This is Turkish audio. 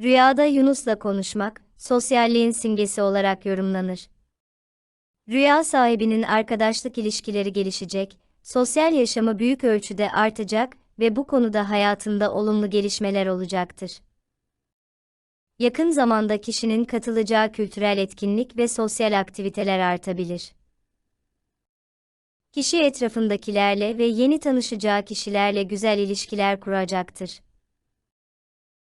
Rüyada Yunus'la konuşmak, sosyalliğin simgesi olarak yorumlanır. Rüya sahibinin arkadaşlık ilişkileri gelişecek, sosyal yaşamı büyük ölçüde artacak ve bu konuda hayatında olumlu gelişmeler olacaktır. Yakın zamanda kişinin katılacağı kültürel etkinlik ve sosyal aktiviteler artabilir. Kişi etrafındakilerle ve yeni tanışacağı kişilerle güzel ilişkiler kuracaktır.